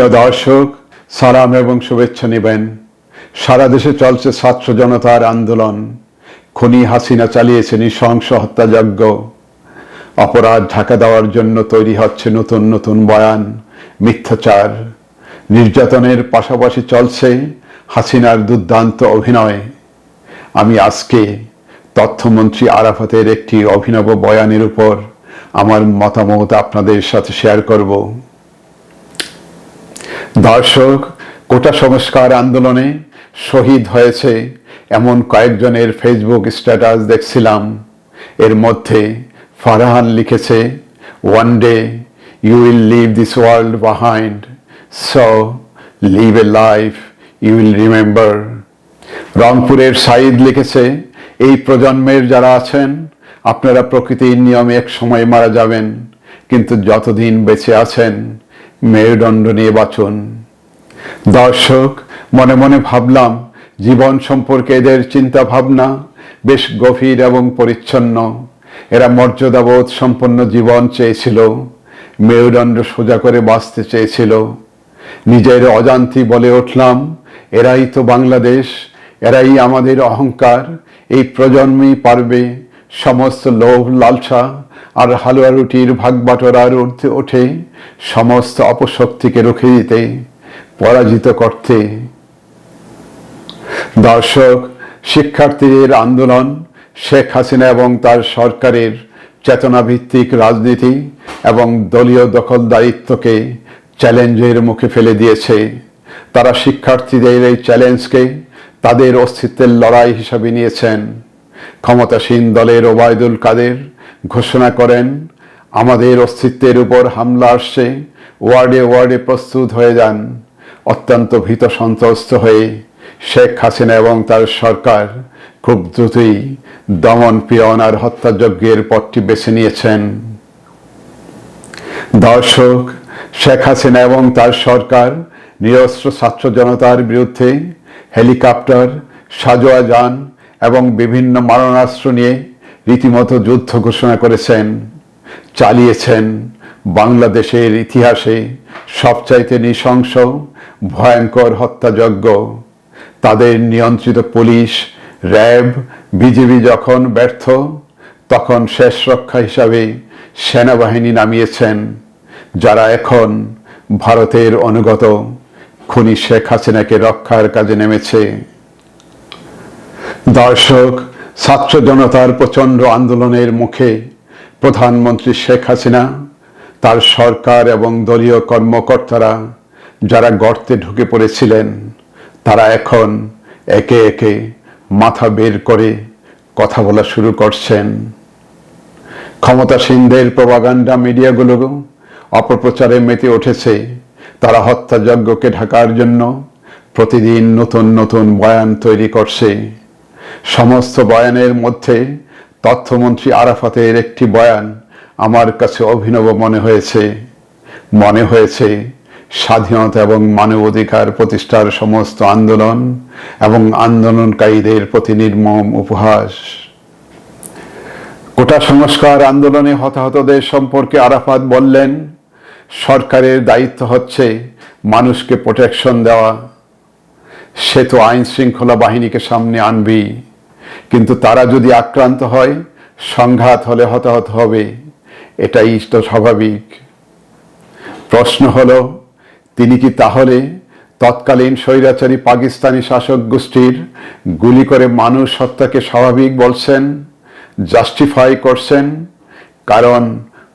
প্রিয় দর্শক, সালাম এবং শুভেচ্ছা নেবেন। সারা দেশে চলছে ছাত্র জনতার আন্দোলন। খনি হাসিনা চালিয়েছে নৃশংস হত্যাযজ্ঞ। অপরাধ ঢাকা দেওয়ার জন্য তৈরি হচ্ছে নতুন নতুন বয়ান, মিথ্যাচার। নির্যাতনের পাশাপাশি চলছে হাসিনার দুর্দান্ত অভিনয়। আমি আজকে তথ্যমন্ত্রী আরাফাতের একটি অভিনব বয়ানের উপর আমার মতামত আপনাদের সাথে শেয়ার করব। দর্শক, কোটা সংস্কার আন্দোলনে শহীদ হয়েছে এমন কয়েকজনের ফেসবুক স্ট্যাটাস দেখছিলাম। এর মধ্যে ফারহান লিখেছে one day you will leave this world behind so live a life you will remember রংপুরের সাইদ লিখেছে, এই প্রজন্মের যারা আছেন, আপনারা প্রকৃতির নিয়মে এক সময় মারা যাবেন, কিন্তু যতদিন বেঁচে আছেন মেরুদণ্ড নিয়ে বাঁচুন দর্শক, মনে মনে ভাবলাম, জীবন সম্পর্কে এদের চিন্তা ভাবনা বেশ গভীর এবং পরিচ্ছন্ন। এরা মর্যাদাবোধ সম্পন্ন জীবন চেয়েছিল, মেরুদণ্ড সোজা করে বাঁচতে চেয়েছিল। নিজের অজান্তি বলে উঠলাম, এরাই তো বাংলাদেশ, এরাই আমাদের অহংকার, এই প্রজন্মই পারবে সমস্ত লোভ লালসা আর হালুয়া রুটির ভাগ বাটোয়ারার ঊর্ধ্বে ওঠে, সমস্ত অপশক্তিকে রুখে দিতে, পরাজিত করতে। দর্শক, শিক্ষার্থীদের আন্দোলন, শেখ হাসিনা এবং তার সরকারের চেতনাভিত্তিক রাজনীতি এবং দলীয় দখলদারিত্বকে চ্যালেঞ্জের মুখে ফেলে দিয়েছে। তারা শিক্ষার্থীদের এই চ্যালেঞ্জকে তাদের অস্তিত্বের লড়াই হিসাবে নিয়েছেন। ক্ষমতাসীন দলের ওবায়দুল কাদের ঘোষণা করেন, আমাদের অস্তিত্বের উপর হামলা আসছে, ওয়ার্ডে ওয়ার্ডে প্রস্তুত হয়ে যান। অত্যন্ত ভীত সন্ত্রস্ত হয়ে শেখ হাসিনা এবং তার সরকার খুব দ্রুতই দমন পীড়ন আর হত্যাযজ্ঞের পথটি বেছে নিয়েছেন। দর্শক, শেখ হাসিনা এবং তার সরকার নিরস্ত্র ছাত্র জনতার বিরুদ্ধে হেলিকপ্টার, সাজোয়া যান এবং বিভিন্ন মারণাস্ত্র নিয়ে রীতিমতো যুদ্ধ ঘোষণা করেছেন, চালিয়েছেন বাংলাদেশের ইতিহাসে সবচাইতে নৃশংস, ভয়ঙ্কর হত্যাযজ্ঞ। তাদের নিয়ন্ত্রিত পুলিশ, র্যাব, বিজিবি যখন ব্যর্থ, তখন শেষ রক্ষা হিসাবে সেনাবাহিনী নামিয়েছেন, যারা এখন ভারতের অনুগত। খুনি শেখ হাসিনাকে রক্ষার কাজে নেমেছে। দর্শক ছাত্র জনতার প্রচণ্ড আন্দোলনের মুখে প্রধানমন্ত্রী শেখ হাসিনা, তার সরকার এবং দলীয় কর্মকর্তারা যারা গর্তে ঢুকে পড়েছিলেন, তারা এখন একে একে মাথা বের করে কথা বলা শুরু করছেন। ক্ষমতাসীনদের প্রবাগান্ডা মিডিয়াগুলো অপপ্রচারে মেতে উঠেছে। তারা হত্যাযজ্ঞকে ঢাকার জন্য প্রতিদিন নতুন নতুন বয়ান তৈরি করছে। সমস্ত বয়ানের মধ্যে তথ্যমন্ত্রী আরাফাতের একটি বয়ান আমার কাছে অভিনব মনে হয়েছে। মনে হয়েছে স্বাধীনতা এবং মানবাধিকার প্রতিষ্ঠার সমস্ত আন্দোলন এবং আন্দোলনকারীদের প্রতি নির্মম উপহাস। কোটা সংস্কার আন্দোলনে হতাহতদের সম্পর্কে আরাফাত বললেন, সরকারের দায়িত্ব হচ্ছে মানুষকে প্রোটেকশন দেওয়া। সে তো আইন শৃঙ্খলা বাহিনীকে সামনে আনবি। কিন্তু তারা যদি আক্রান্ত হয়, সংঘাত হলে হতাহত হবে। এটাই তো স্বাভাবিক। প্রশ্ন হলো, তিনি কি তাহলে তৎকালীন স্বৈরাচারী পাকিস্তানি শাসক গোষ্ঠীর গুলি করে মানুষ হত্যাকে স্বাভাবিক বলছেন, জাস্টিফাই করছেন? কারণ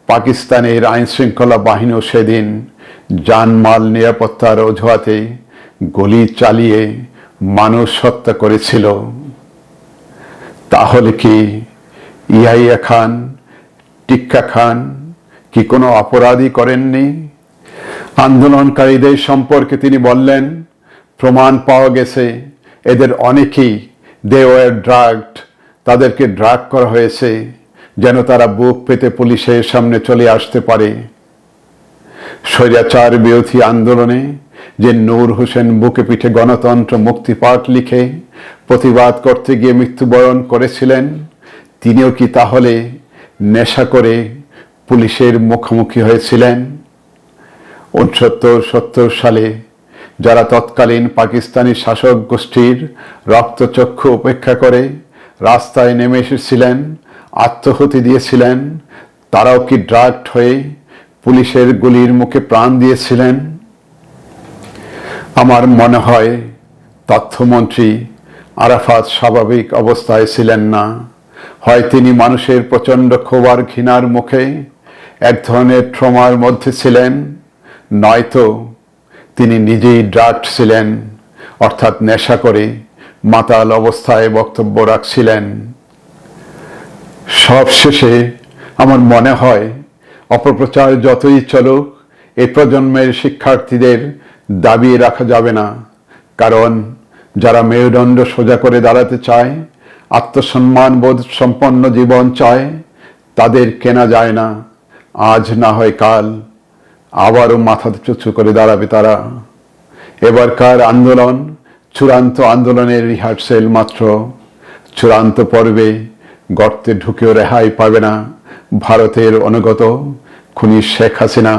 পাকিস্তানের আইন শৃঙ্খলা বাহিনীও সেদিন জানমাল নিরাপত্তার অজুহাতে গুলি চালিয়ে মানুষ হত্যা করেছিল। তাহলে কি ইয়াইয়া খান, টিক্কা খান কি কোনো অপরাধী করেননি? আন্দোলনকারীদের সম্পর্কে তিনি বললেন, প্রমাণ পাওয়া গেছে, এদের অনেকেই দে ওয়ার ড্রাগড, তাদেরকে ড্রাগ করা হয়েছে, যেন তারা বুক পেতে পুলিশের সামনে চলে আসতে পারে। স্বৈরাচার বিরোধী আন্দোলনে যে নূর হোসেন বুকে পিঠে গণতন্ত্র মুক্তিপাঠ লিখে প্রতিবাদ করতে গিয়ে মৃত্যুবরণ করেছিলেন, তিনিও কি তাহলে নেশা করে পুলিশের মুখোমুখি হয়েছিলেন? উনসত্তর সত্তর সালে যারা তৎকালীন পাকিস্তানি শাসক গোষ্ঠীর রক্তচক্ষু উপেক্ষা করে রাস্তায় নেমে এসেছিলেন, আত্মহতি দিয়েছিলেন, তারাও কি ড্রাগড হয়ে পুলিশের গুলির মুখে প্রাণ দিয়েছিলেন? আমার মনে হয় তথ্যমন্ত্রী আরাফাত স্বাভাবিক অবস্থায় ছিলেন না। হয় তিনি মানুষের প্রচণ্ড ক্ষোভার ঘৃণার মুখে এক ধরনের ট্রমার মধ্যে ছিলেন, নয়তো তিনি নিজেই ড্রাগড ছিলেন, অর্থাৎ নেশা করে মাতাল অবস্থায় বক্তব্য রাখছিলেন। সবশেষে আমার মনে হয় অপপ্রচার যতই চলুক এ প্রজন্মের শিক্ষার্থীদের দাবিয়ে রাখা যাবে না। কারণ যারা মেরুদণ্ড সোজা করে দাঁড়াতে চায়, আত্মসম্মান বোধ সম্পন্ন জীবন চায়, তাদের কেনা যায় না। আজ না হয় কাল আবারও মাথা চুচু করে দাঁড়াবে তারা। এবারকার আন্দোলন চূড়ান্ত আন্দোলনের রিহার্সেল মাত্র। চূড়ান্ত পর্বে গর্তে ঢুকেও রেহাই পাবে না ভারতের অনুগত খুনি শেখ হাসিনা।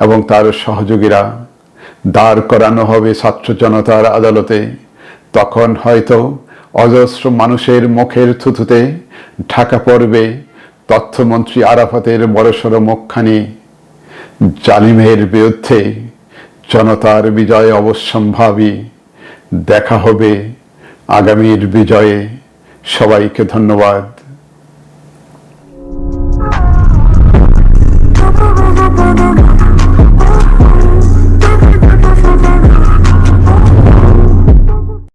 এবং তার সহযোগীরা দাঁড় করানো হবে ছাত্র জনতার আদালতে। তখন হয়তো অজস্র মানুষের মুখের থুথুতে ঢাকা পড়বে তথ্যমন্ত্রী আরাফাতের বড়সড় মুখখানি। জালিমের বিরুদ্ধে জনতার বিজয় অবশ্যম্ভাবী। দেখা হবে আগামীর বিজয়ে। সবাইকে ধন্যবাদ।